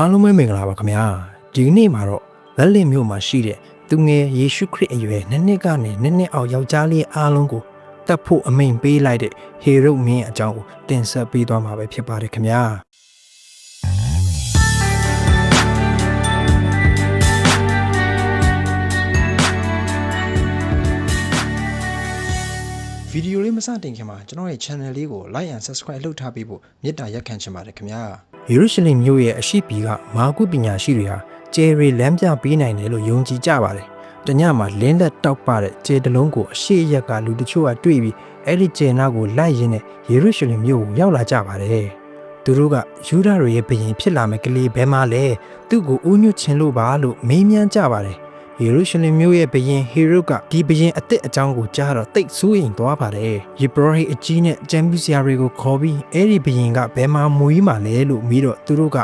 အားလုံးပဲမင်္ဂလာပါခင်ဗျာဒီနေ့မှာတော့လက်လင်မြို့မှာရှိတဲ့သူငယ်ယေရှုခရစ်အရွယ်နှစ်နှစ်ကနေနှစ်နှစ်အောက်ယောက်ျားလေးအားလုံးကိုတတ်ဖို့အမိန်ပေးလိုက်တဲ့ဟေရုမင်းအကြောင်းကိုတင်ဆက်ပေးသွားမှာပဲဖြစ်ပါတယ်ခင်ဗျာ ဒီယိုလေးမစတင်ခင်မှာကျွန်တော်ရဲ့ channel လေးကို like and subscribe လုပ်ထားပေးဖို့မေတ္တာရက်ခံချင်ပါတယ်ခင်ဗျာယေရုရှလင်မြို့ရဲ့အရှိပြည်ကမာကုပညာရှိတွေဟာကျယ်ရီလမ်းပြပေးနိုင်တယ်လို့ယုံကြည်ကြပါတယ်။တညမှာလင်းလက်တောက်ပတဲ့ကျယ်တလုံးကိုအရှိရက်ကလူတချို့ကတွေ့ပြီးအဲ့ဒီကျယ်နာကိုလိုက်ရင်းနဲ့ယေရုရှလင်မြို့ကိုရောက်လာကြပါတယ်။သူတို့ကယူဒာတွေရဲ့ဘရင်ဖြစ်လာမယ့်ကလေးဘဲမှလဲသူ့ကိုဥညွတ်ခြင်းလို့ပါလို့မေးမြန်းကြပါတယ်။ ယေရုရှလင်မြို့ရဲ့ဘရင်ဟေရုကဒီဘရင်အစ်စ်အကြောင်းကိုကြားတော့တိတ်ဆိုးရင်သွားပါတယ်။ယေဘရဟိအကြီးနဲ့ကျမ်းပြဆရာတွေကိုခေါ်ပြီးအဲ့ဒီဘရင်ကဘယ်မှာမွေးမှာလဲလို့မေးတော့သူတို့က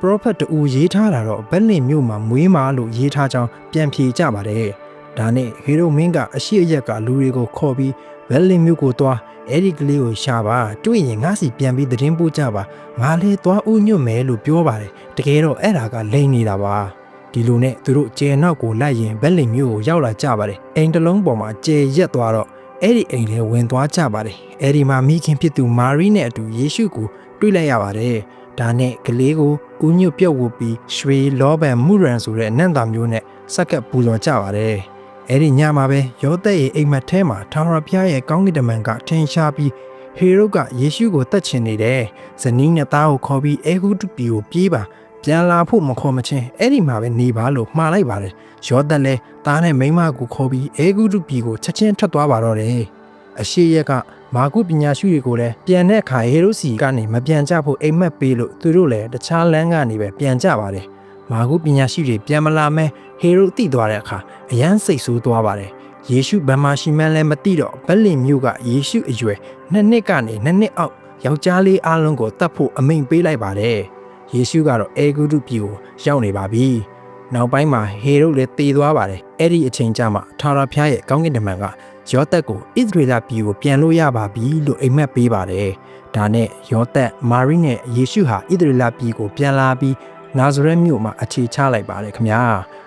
prophet တူရေးထားတာတော့ဘက်လင်မြို့မှာမွေးမှာလို့ရေးထားကြောင်းပြန်ဖြေကြပါတယ်။ဒါနဲ့ဟေရိုမင်းကအရှိအရက်ကလူတွေကိုခေါ်ပြီးဘက်လင်မြို့ကိုသွားအဲ့ဒီကလေးကိုရှာပါတွေ့ရင်ငါစီပြန်ပြီးသတင်းပို့ကြပါငါလည်းသွားဦးညွတ်မယ်လို့ပြောပါတယ်။တကယ်တော့အဲ့ဒါကလိန်နေတာပါ။ ဒီလိုနဲ့သူတို့ကျဲနောက်ကိုလိုက်ရင်ဘက်လင်မြို့ကိုရောက်လာကြပါတယ်။အိမ်တစ်လုံးပေါ်မှာကျဲရက်သွားတော့အဲ့ဒီအိမ်ထဲဝင်သွားကြပါတယ်။အဲ့ဒီမှာမိခင်ဖြစ်သူမာရီနဲ့အတူယေရှုကိုတွေ့လိုက်ရပါတယ်။ဒါနဲ့ကလေးကိုဦးညွတ်ပြုတ်ဝပြီးရွှေလောဘန်မှုရန်ဆိုတဲ့အနံ့တာမျိုးနဲ့စက္ကပ်ပူဇော်ကြပါတယ်။အဲ့ဒီညမှာပဲယောသက်ရဲ့အိမ်မက်ထဲမှာထာဝရဘုရားရဲ့ကောင်းကင်တမန်ကထင်ရှားပြီးဟေရုကယေရှုကိုတတ်ချင်နေတယ်။ဇနီးနဲ့သားကိုခေါ်ပြီးအေဂုတုပြည်ကိုပြေးပါ ပြန်လာဖို့မခေါ်မချင်းအဲ့ဒီမှာပဲနေပါလို့မှားလိုက်ပါတယ်။ယောသက်လည်းသားနဲ့မိန်းမကိုခေါ်ပြီးအေဂုတုပြည်ကိုချက်ချင်းထွက်သွားပါတော့တယ်။အရှိရက်ကမာကုပညာရှိတွေကိုလည်းပြန်တဲ့အခါဟေရုစီကနေမပြန်ကြဖို့အိမ်မက်ပေးလို့သူတို့လည်းတခြားလမ်းကနေပဲပြန်ကြပါတယ်။မာကုပညာရှိတွေပြန်မလာမဲဟေရုတိသွားတဲ့အခါအယမ်းစိတ်ဆိုးသွားပါတယ်။ယေရှုဗမာရှိမှန်းလည်းမသိတော့ဗက်လင်မြို့ကယေရှုအရွယ်နှစ်နှစ်ကနေနှစ်နှစ်အောက်ယောက်ျားလေးအားလုံးကိုတတ်ဖို့အမိန့်ပေးလိုက်ပါတယ်။ ယေရှုကတော့အေဂုတုပြည်ကိုရောက်နေပါပြီ။နောက်ပိုင်းမှာဟေရုလည်းတည်သွားပါတယ်အဲ့ဒီအချိန်ကျမှထာဝရဘုရားရဲ့ကောင်းကင်တမန်ကယောသက်ကိုဣသရေလပြည်ကိုပြန်လို့ရပါပြီလို့အိမ်မက်ပေးပါတယ်ဒါနဲ့ယောသက်မာရိနဲ့ယေရှုဟာဣသရေလပြည်ကိုပြန်လာပြီးနာဇရက်မြို့မှာအခြေချလိုက်ပါတယ်ခင်ဗျာ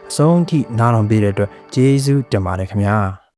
အဆုံးထိနားတော်ပေးတဲ့အတွက်ဂျေဇုတင်ပါတယ်ခင်ဗျာ